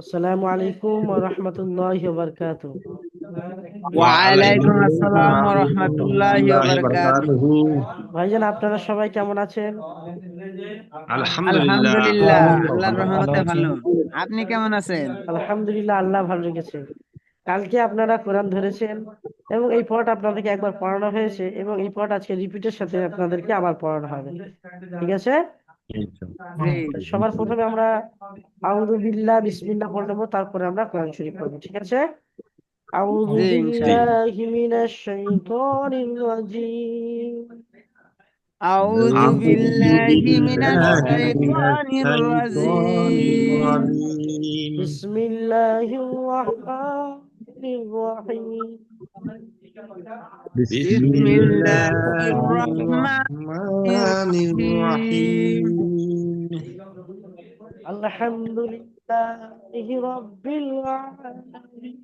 আসসালামু আলাইকুম ওয়া রাহমাতুল্লাহি ওয়া বারাকাতুহু। ওয়ালাইকুম আসসালাম ওয়া রাহমাতুল্লাহি ওয়া বারাকাতুহু। ভাইজান আপনারা সবাই কেমন আছেন? আলহামদুলিল্লাহ। আল্লাহর রহমতে ভালো। আপনি কেমন আছেন? আলহামদুলিল্লাহ আল্লাহ ভালো রেখেছে। কালকে আপনারা কোরআন ধরেছেন এবং এই পড়াটা আপনাদেরকে একবার পড়ানো হয়েছে এবং এই পড়াটা আজকে রিপিটের সাথে আপনাদেরকে আবার পড়ানো হবে। ঠিক আছে? সবার প্রথমে আমরা আউযু বিল্লাহ বিসমিল্লাহ পড়ে নেব তারপরে আমরা কোরআন শরীফ পড়ব ঠিক আছে? আউযু জি, ইনশাআল্লাহ। বিল্লাহি মিনাশ শাইতানির রাজিম। মিনাশ শাইতানির রাজিম। বিসমিল্লাহির রাহমানির রাহিম। বিসমিল্লাহির রাহমানির রাহিম আলহামদুলিল্লাহি রাব্বিল আলামিন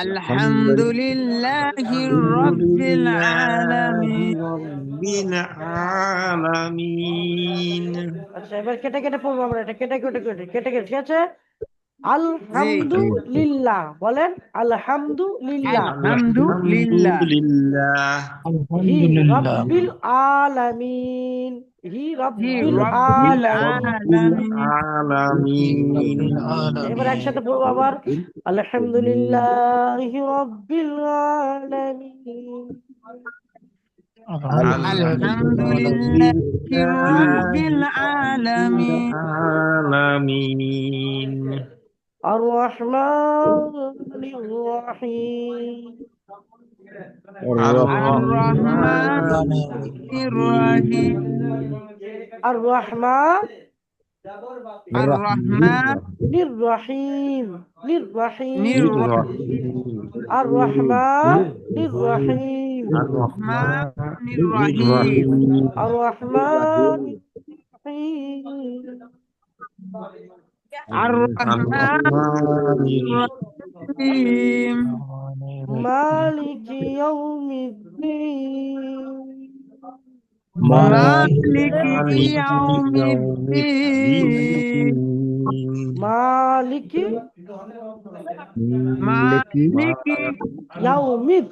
আলহামদুলিল্লাহি রাব্বিল আলামিন আচ্ছা এবার কেটে কেটে পড়ব আমরা। এটা কেটে কেটে কেটে কেটে কেটে ঠিক আছে? আলহামদুলিল্লাহ। বলেন আলহামদুলিল্লাহ। আলহামদুলিল্লাহ। হি রাব্বিল আলামিন। হি রাব্বিল রাব্বিল আলামিন। আলামিন এবার একসাথে পড়ব আবার। আলহামদুলিল্লাহি রাব্বিল আলামিন। আলহামদুলিল্লাহি রাব্বিল আলামিন আর রহমানির রহিম আর-রাহমানির রাহিম আর রহমান আর-রাহমান নির রহিম নির রহিম নির Ar-Rahim. Maliki yaumiddin. Maliki yaumiddin. Maliki Maliki yaumid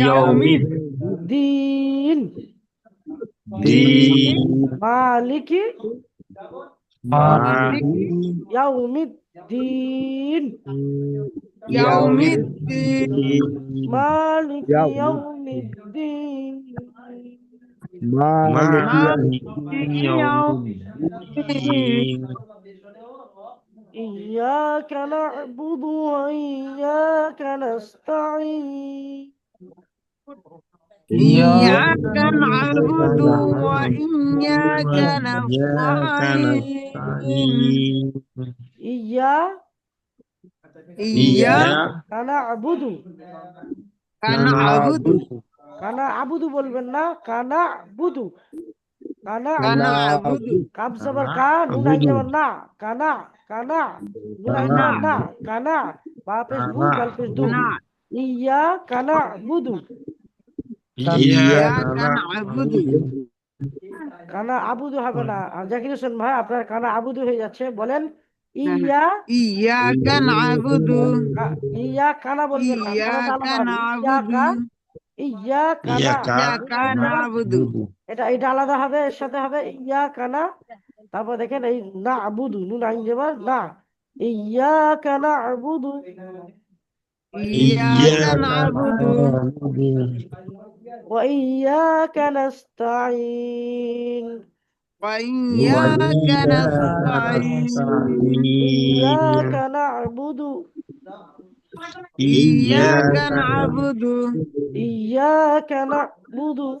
yaumid din din Maliki يوم الدين. يوم الدين. مالك يوم الدين. مالك يوم الدين. إياك نعبد وإياك نستعين. إياك نعبد وإياك نستعين إياك إياك نعبد نعبد কানা আবুদু বলবেন না কানা বুদু কানা نعبد কাব জবর কা নুন আইন জবর না কানা কানা নুন আইন জবর না কানা বা পেশ বু দাল পেশ দু না ইয়া কানা বুদু إياك نعبد কানা আবুদু। হবে না। জাকির হোসেন ভাই আপনার কানা আবুদু হয়ে যাচ্ছে। বলেন ইয়া ইয়া কান আবুদু। ইয়া কানা বলবেন না। ইয়া ইয়া আবুদু। এটা এটা আলাদা হবে এর সাথে হবে ইয়া কানা। তারপর দেখেন এই না আবুদু নুন আইন যাবার না। ইয়া কানা আবুদু। إياك نعبد وإياك نستعين. وإياك نستعين. إياك نعبد. إياك نعبد. إياك نعبد.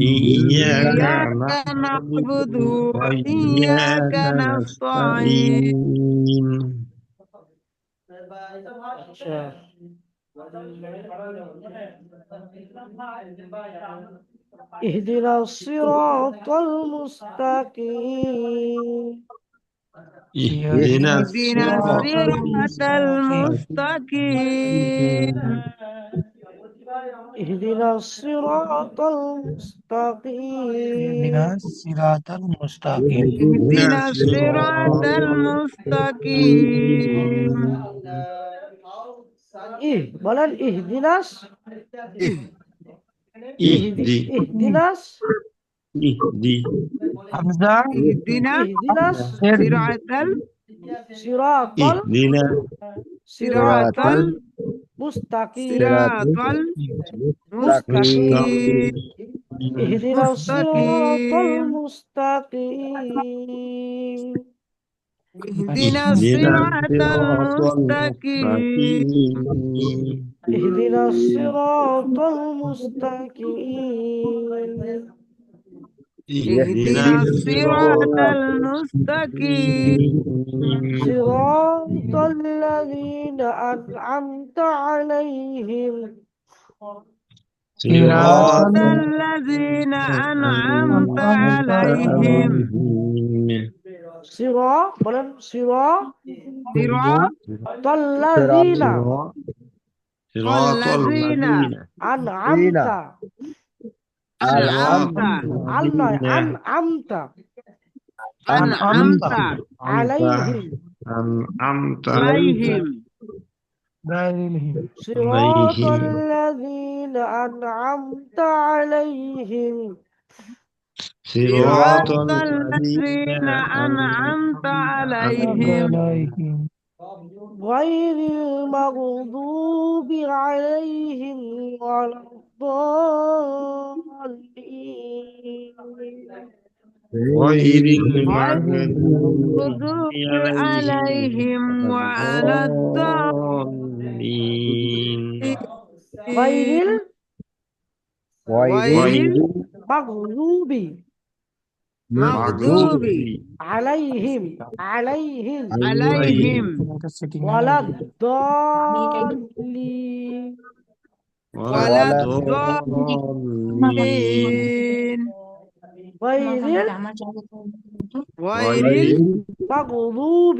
إياك نعبد وإياك نستعين اهدنا الصراط المستقيم اهدنا الصراط المستقيم اهدنا الصراط المستقيم الصراط المستقيم اهدنا الصراط المستقيم إيه বলেন ইহদিনাস اهدي ইহদিনাস اهدي حمزة اهدنا ইহদিনাস Siratal, Mustaki siratal, mustaqim, siratal, mustaqim, siratal, mustaqim, siratal, mustaqim, siratal, mustaqim. اهدنا الصراط المستقيم صراط الذين أنعمت عليهم صراط الذين أنعمت عليهم صراط بلن صراط صراط الذين صراط والذين الذين أنعمت أنعمت على أنعمت أنعمت عليهم. أنعمت عليهم. عليهم. صراط عليهم. الذين أنعمت عليهم. صراط صراط الذين أنعمت عليهم عليهم. غير المغضوب عليهم ولا الضالين غير المغضوب المغضوب عليهم وعلى الضالين غير غير المغضوب المغضوب عليهم عليهم عليهم ولا الضالين ولا الضالين غير غير المغضوب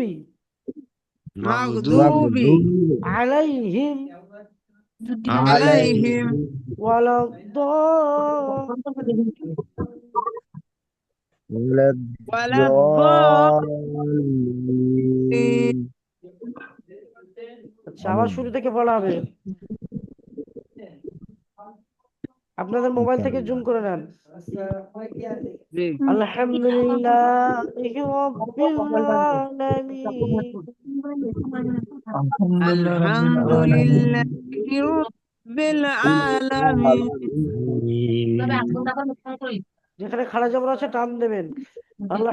المغضوب عليهم عليهم ولا الضالين ولا الضالين আচ্ছা আবার শুরু থেকে বলা হবে আপনাদের মোবাইল থেকে জুম করে নেন। যেখানে খাড়া জবর আছে টান দেবেন। আল্লাহ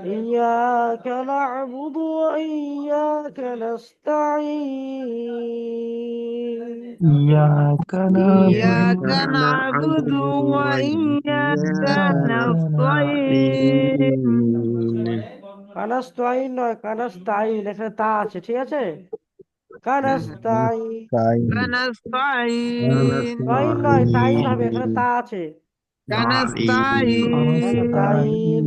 إياك نعبد وإياك نستعين إياك إياك نعبد نعبد وإياك نستعين কানাস্তাইন নয় কানাস্তাইন এখানে তা আছে ঠিক আছে কানাস্তাইন نستعين নয় নয় তাইন হবে এখানে তা আছে نستعين نستعين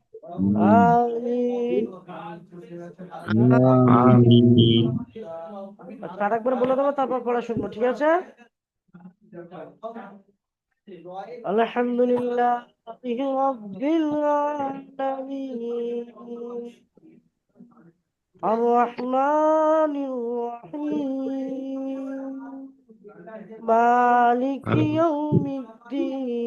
আচ্ছা আরেকবার বলে দেবো তারপর পড়া শুনবো ঠিক আছে আলহামদুলিল্লাহ রব্বিল আলামিন الرحمن الرحيم مالك يوم الدين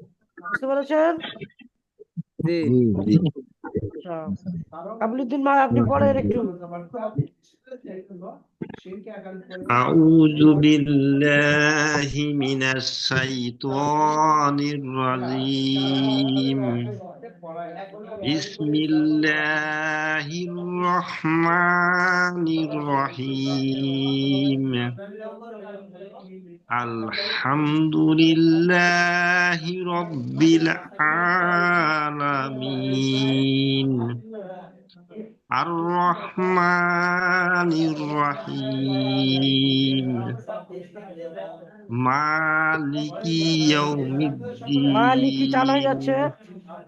বুঝতে পেরেছেন জি আচ্ছা কাবলুদ্দিন ভাই আপনি পড়েন একটু أعوذ بالله من الشيطان الرجيم بسم الله الرحمن الرحيم আলহামদুলিল্লাহি রব্বিল আলামিন। আর রহমানির রহিম। মালিকি ইয়াউমিদ্দিন। মালিকি টান হয়ে যাচ্ছে।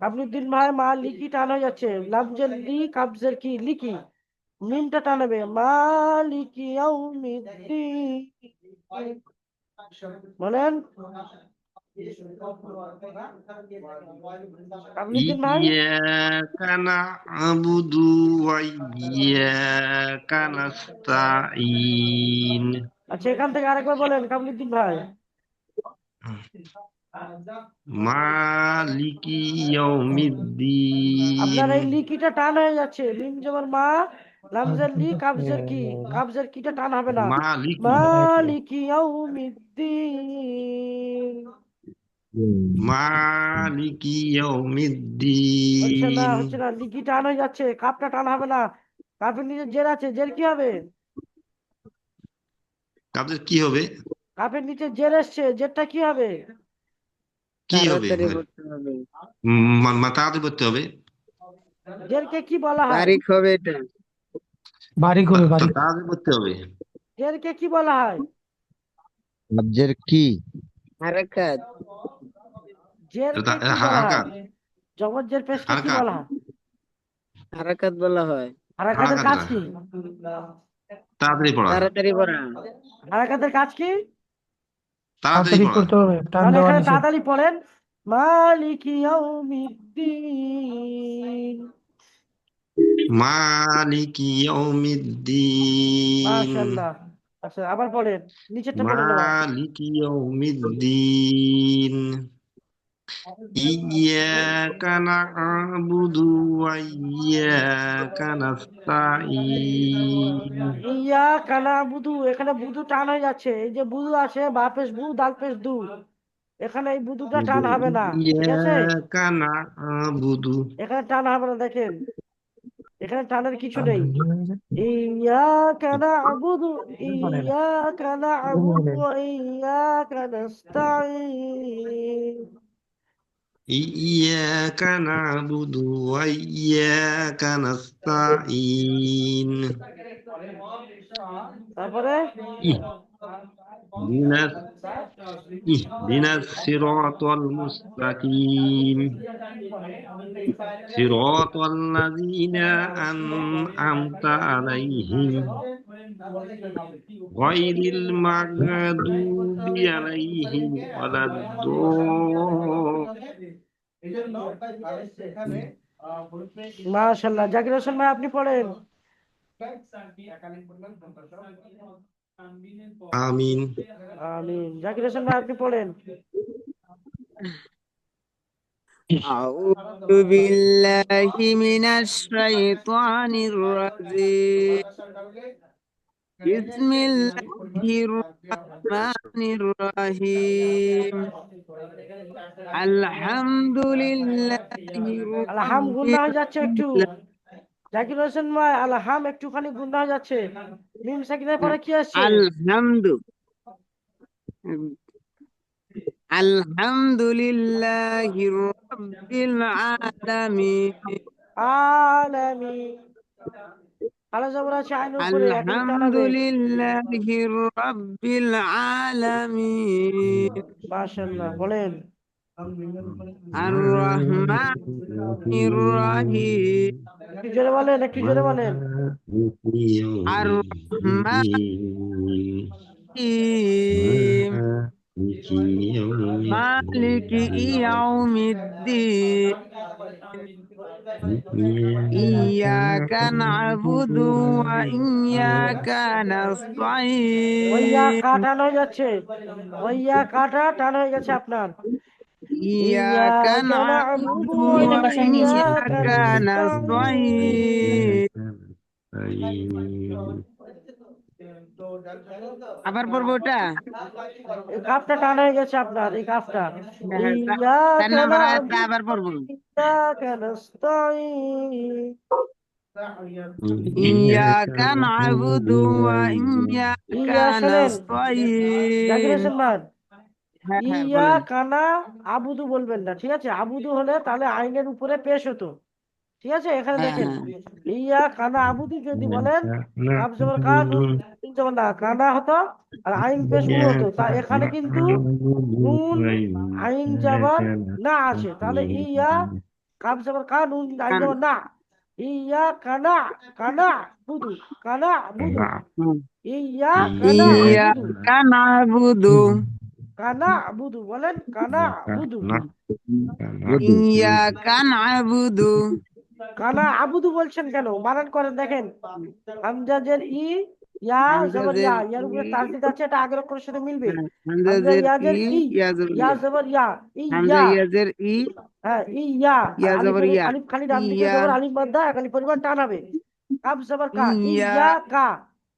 আবদুল ভাই, মালিকি টান হয়ে যাচ্ছে। লামজের লি কাবজের কি, লিকি? মিমটা টানবে। মালিকি ইয়াউমিদ্দিন। বলেন কাবলুদ্দিন ভাই إياك نعبد وإياك نستعين আচ্ছা এখান থেকে আরেকবার বলেন কাবলুদ্দিন ভাই مالك يوم আপনার এই الدين লিকিটা টান হয়ে যাচ্ছে মিম যেমন মা লি কি? হ্যাঁ, হ্যাঁ। কিটা টান হবে না। মালিকি ইয়াউমিদ্দিন। মালিকি ইয়াউমিদ্দিন। হচ্ছে না লিকি টান হয়ে যাচ্ছে কাপটা টান হবে না। কাপের নিচে জের আছে জের কি হবে? কাপের কি হবে? কাপের নিচে জের আসছে জেরটা কি হবে? কি হবে? মাথা করতে হবে? জেরকে কি বলা হয়? তারিখ হবে এটা। বারিক হবে তা- বারিক তাড়াতাড়ি করতে হবে। জেরকে কি বলা হয়? রাজ্যের কি? হারাকাত। জেরকে তা- কি বলা হারাকাত। হয় জবর জের পেশকে কি হারাকাত। বলা হয়? হারাকাত বলা হয়। হারাকাতের হারাকাত কাজ কি? তাড়াতাড়ি পড়া। তাড়াতাড়ি পড়া। হারাকাতের কাজ কি? তাড়াতাড়ি করতে হবে টান তাহলে দেওয়া তাড়াতাড়ি পড়েন। মালিকি ইয়াউমিদ্দিন। মালিক ইয়াউমিদ্দিন। মাশাআল্লাহ আচ্ছা আবার পড়েন নিচেরটা পড়ে নেওয়া মালিক ইয়াউমিদ্দিন ইয়া এখানে বুধু টান হয়ে যাচ্ছে। এই যে বুধু আছে বা পেশ বু দাল পেশ দু। এখানে এই বুধুটা টান হবে না ঠিক আছে? এখানে টান হবে না দেখেন। এখানে টানের কিছু টান নেই টান দিয়ে হয়ে যায়। إياك نعبد বলে না। إياك نعبد বলে। وإياك نستعين iyyaka na'budu wa iyyaka nasta'in তারপরে اهدنا اهدنا الصراط المستقيم صراط الذين أنعمت عليهم غير المغضوب عليهم ولا الضالين মাশাল্লাহ জাকির হোসেন ভাই আপনি পড়েন آمين আমিন জাকির হোসেন ভাই আপনি পড়েন أعوذ بالله من الشيطان الرجيم بسم الله الرحمن الرحيم الحمد لله আলহাম رب জাকির হোসেন ভাই আলহাম একটুখানি গুন্না হয়ে যাচ্ছে মিম সাকিনের পরে কি আসছে الحمد الحمد لله رب العالمين আলামি আলো জবর আছে আইনের উপরে একদম الحمد টানাবে لله رب العالمين মাশাল্লাহ বলেন الرحمن الرحيم একটু জোরে বলেন একটু জোরে বলেন الرحمن الرحيم مالك يوم الدين إياك نعبد وإياك نستعين ওইয়া কাটা হয়ে যাচ্ছে ওইয়া কাটা টান হয়ে গেছে আপনার إياك نعبد وإياك نستعين আবার পড়বো ওটা এই কাপটা টান হয়ে গেছে আপনার এই কাপটা হ্যাঁ, তা- ইয়াকা চার নাম্বার না'বুদু আয়াতটা আবার পড়বো ইয়াকা নাস্তাঈন إياك نعبد وإياك ইয়া শোনেন জাকির نستعين ইয়া কানা আবুদু বলবেন না ঠিক আছে? আবুদু হলে তাহলে আইনের উপরে পেশ হতো। ঠিক আছে? এখানে দেখেন। ইয়া কানা আবুদু যদি বলেন আবজবর কান জবর না কানা হতো আর আইন পেশ হতো তা এখানে কিন্তু নুন আইন জবর না আছে তাহলে ইয়া কাব জবর কান নুন আইন জবর না। ইয়া কানা কানা বুদু কানা বুদু ইয়া কানা বুদু কানা বলেন ইয়া কানা আবুদু বলছেন কেন করেন দেখেন হামজাজের ই ইয়া জবর ইয়া ইয়ার উপরে তাসদিদ আছে এটা আগের অক্ষরের সাথে মিলবে ইয়া জবর ইয়া ইয়া ই হ্যাঁ ইয়া ইয়া জবর ইয়া আলিফ খালি ডান দিকে জবর আলিফ বাদ দা খালি পরিবার টানাবে কাব জবর কা। ইয়া কা।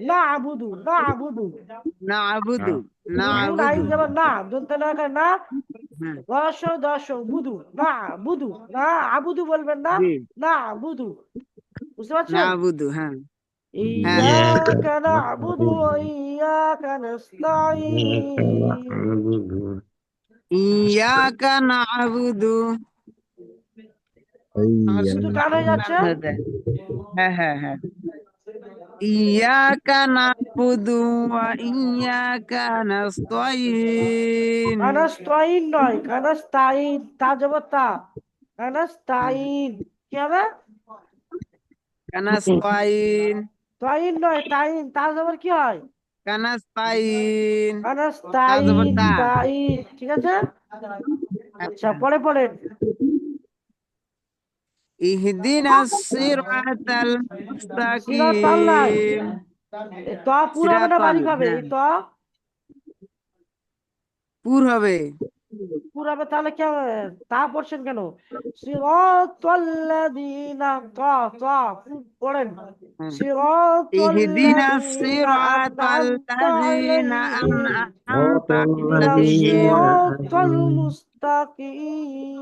না আবুদু না আবুদু نعبد নুন আইন نعبد জবর না দন্তে না এখানে না হ্যাঁ, দশ দশ বুধু না বুধু না আবুদু বলবেন না জি, না বুধু বুঝতে পারছেন نعبد হ্যাঁ ইয়াকা না'বুদু ওয়া ইয়াকা নাস্তাঈন إياك نعبد শুধু টান হয়ে যাচ্ছে হ্যাঁ হ্যাঁ হ্যাঁ إياك نعبد وإياك نستعين কানাস্তাইন নয় কানাস্তাইন তা জবর তা কানাস্তাইন কি হবে نستعين তাইন নয় তাইন তা জবর কি হয় نستعين কানাস্তাইন জবর তা। তাইন ঠিক আছে আচ্ছা পরে পড়েন ইহদিনা সিরাতাল মুস্তাকিম। তো পুরো হবে না বালিক হবে তো পুর হবে। পুর হবে তাহলে কি হবে তা পড়ছেন কেন? সিরাতাল্লাযিনা তা তা পড়েন। হ্যাঁ। ইহদিনা সিরাতাল্লাযিনা আনআমতা আলাইহিম মুস্তাকিম।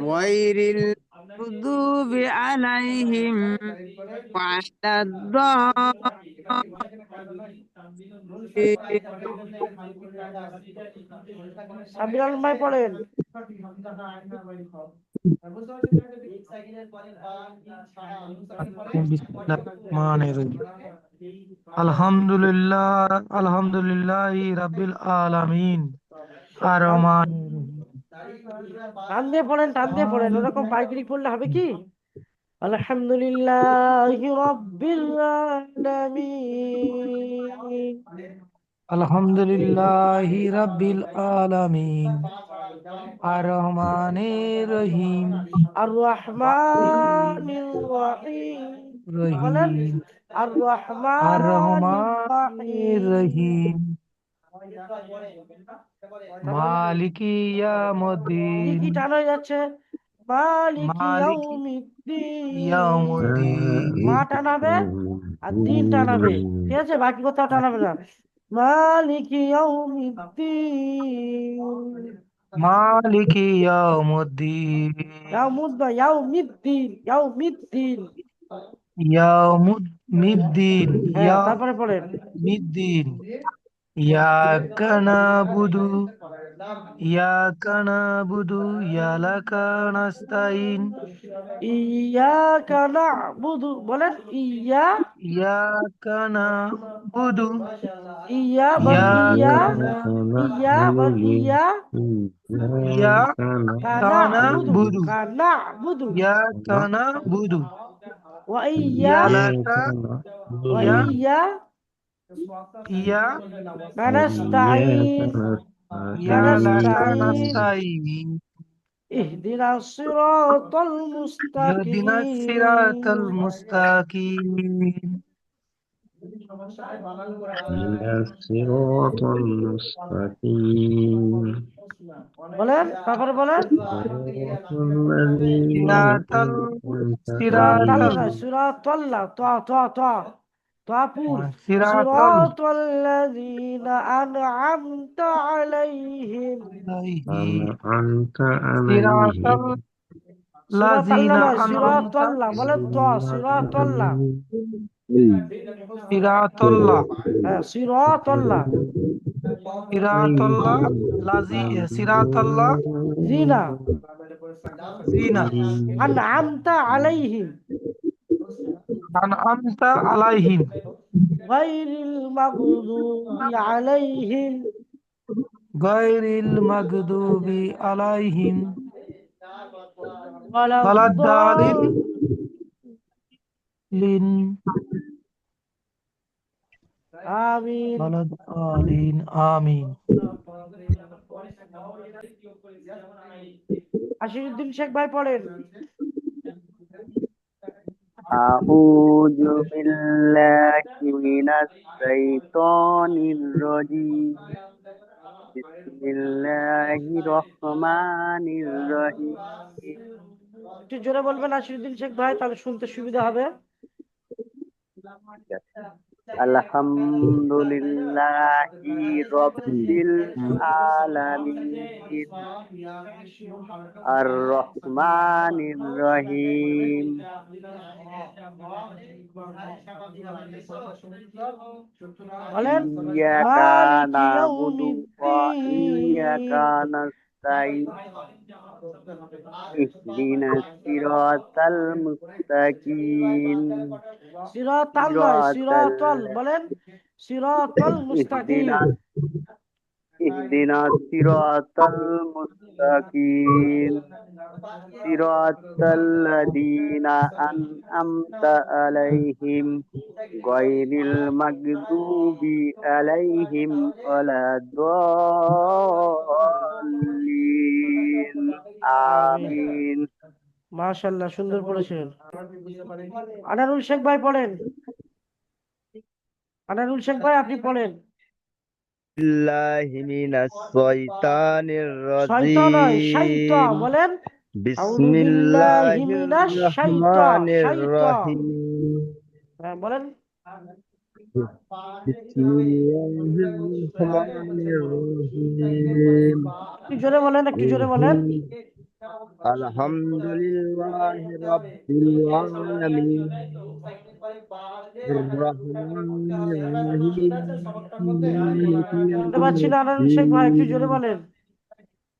غير المغضوب عليهم وعلى الضالين সাবির আলম ভাই পড়েন আলহামদুলিল্লাহ আলহামদুলিল্লাহ রাব্বিল আলামিন আর রহমান টান দিয়ে পড়েন টান দিয়ে পড়েন ওরকম পাইকারি পড়লে হবে কি? আলহামদুলিল্লাহ রাব্বিল আলামিন। আলহামদুলিল্লাহ রাব্বিল আলামিন। আর রহমানির রহিম আর রহমানির রহিম রহিম আর রহমানির রহিম রহিম মালিকি কি ইয়ামুদ্দিন। কি টান যাচ্ছে। ইয়াউমিদ্দিন মা টানাবে আর দিন টানাবে। ঠিক আছে বাকি কোথাও টানাবে না। মালিকি ইয়াউমিদ্দিন মালিকি ইয়ামুদ্দিন। ইয়াউমুদ না ইয়াউমিদ্দিন ইয়াউমিদ্দিন ইয়াউমুদ্দিন হ্যাঁ তারপরে পড়েন। ইয়াউমিদ্দিন ইয়াকা নাবুদু ইয়াকা নাবুদু ইয়ালাকা নাস্তাইন ইয়াকা না'বুদু বলেন ইয়া ইয়াকা নাবুদু ইয়া বল ইয়া ইয়া বল ইয়া ইয়া কানা'বুদু কানা'বুদু কানা'বুদু ইয়াকা নাবুদু ওয়া ইয়া ইয়ালাকা ওয়া ইয়া ইয়া ইয়া নাস্তাইন ইয়ালাকা নাস্তাইন اهدنا الصراط اهدنا الصراط المستقيم المستقيم الصراط المستقيم বলেন তারপরে বলেন صراط الذين صراط أنعمت ال- صراط تقول صراط الذين أنعمت عليهم. أنعمت عليهم. صراط الله صراط الله ولا صراط الله. صراط الله. صراط الله. صراط الله. صراط الله. زينة. زينة. أنعمت عليهم. أنعمت عليهم غير المغضوب عليهم غير المغضوب عليهم ولا ولا الضالين الضالين آمين ولا الضالين آمين আশিরুদ্দিন শেখ ভাই পড়েন أعوذ بالله من الشيطان الرجيم بسم الله الرحمن الرحيم একটু জোরে বলবেন আশিরুদ্দিন শেখ ভাই তাহলে শুনতে সুবিধা হবে আলহামদুলিল্লাহি রাব্বিল আলামিন। আর রহমানির রহিম। বলেন اهدنا الصراط المستقيم সিরাতাল নয় صراط সিরাতাল বলেন সিরাতাল মুস্তাকিম اهدنا اهدنا الصراط المستقيم صراط الذين أنعمت عليهم غير المغضوب عليهم ولا الضالين আমিন। আমিন মাশাআল্লাহ সুন্দর পড়েছেন। আনারুল শেখ ভাই পড়েন। আনারুল শেখ ভাই আপনি পড়েন। বিল্লাহি মিনাশ শাইতানির রাজিম। শয়তান বলেন। বিসমিল্লাহির রহমানির রহিম। হ্যাঁ, বলেন। একটু বলেন একটু আলহামদুলিল্লাহ শুনতে পাচ্ছি না শেখ ভাই একটু জোরে বলেন।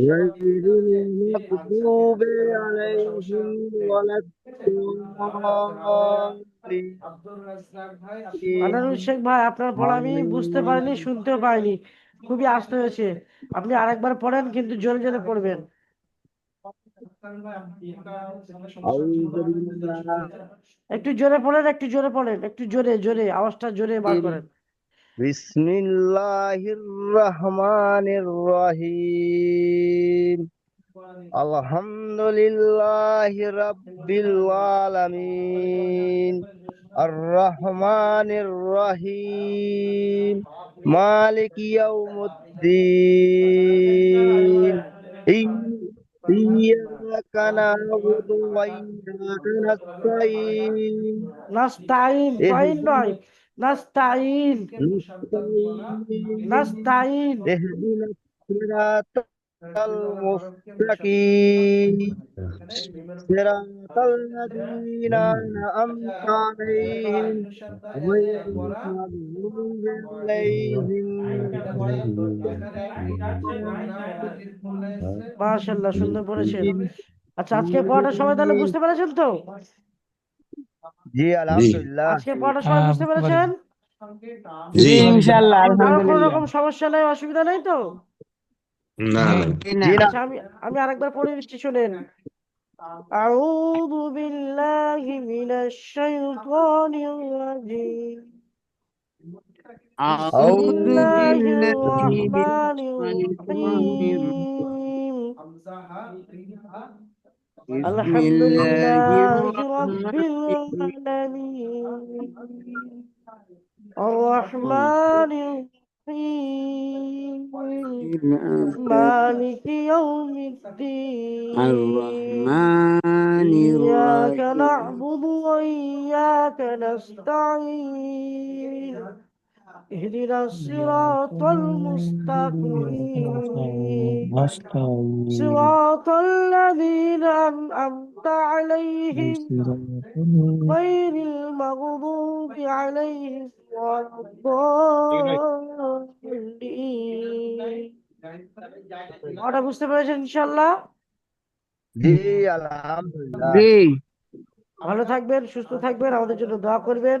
غير المغضوب عليهم ولا الضالين আনারুল শেখ ভাই আপনার পড়া আমি বুঝতে পারিনি শুনতেও পাইনি খুবই আস্তে হয়েছে আপনি আরেকবার পড়েন কিন্তু জোরে জোরে পড়বেন أعوذ بالله একটু জোরে পড়েন একটু জোরে পড়েন একটু জোরে জোরে আওয়াজটা জোরে বার করেন بسم الله الرحمن الرحيم الحمد لله رب العالمين الرحمن الرحيم مالك يوم الدين إي- إياك نعبد وإياك نستعين নাস্তাইন তাইন নয় নাস্তাইন نستعين নাস্তাইন اهدنا الصراط المستقيم صراط الذين أنعمت عليهم غير المغضوب عليهم মাশাআল্লাহ সুন্দর পড়েছেন আচ্ছা আজকে পড়াটা সবাই তাহলে বুঝতে পেরেছেন তো জি আলহামদুলিল্লাহ আজকে পড়াটা সবাই হ্যাঁ, বুঝতে বুঝতে পেরেছেন জি ইনশাআল্লাহ কারো কোনো আলহামদুলিল্লাহ রকম সমস্যা নাই অসুবিধা নাই তো না না জি না জি না আচ্ছা আমি আমি আরেকবার পড়ে দিচ্ছি শুনেন أعوذ بالله من الشيطان الرجيم بسم أعوذ الله بالله من الرحمن الشيطان الرحيم بسم الحمد لله رب العالمين. الرحمن الرحيم مالك يوم الدين. الرحمن إياك نعبد وإياك نستعين. اهدنا الصراط المستقيم صراط الذين أنعمت عليهم غير المغضوب عليهم ولا الضالين ওটা বুঝতে পেরেছেন ইনশাল্লাহ জি আলহামদুলিল্লাহ জি ভালো থাকবেন সুস্থ থাকবেন আমাদের জন্য দোয়া করবেন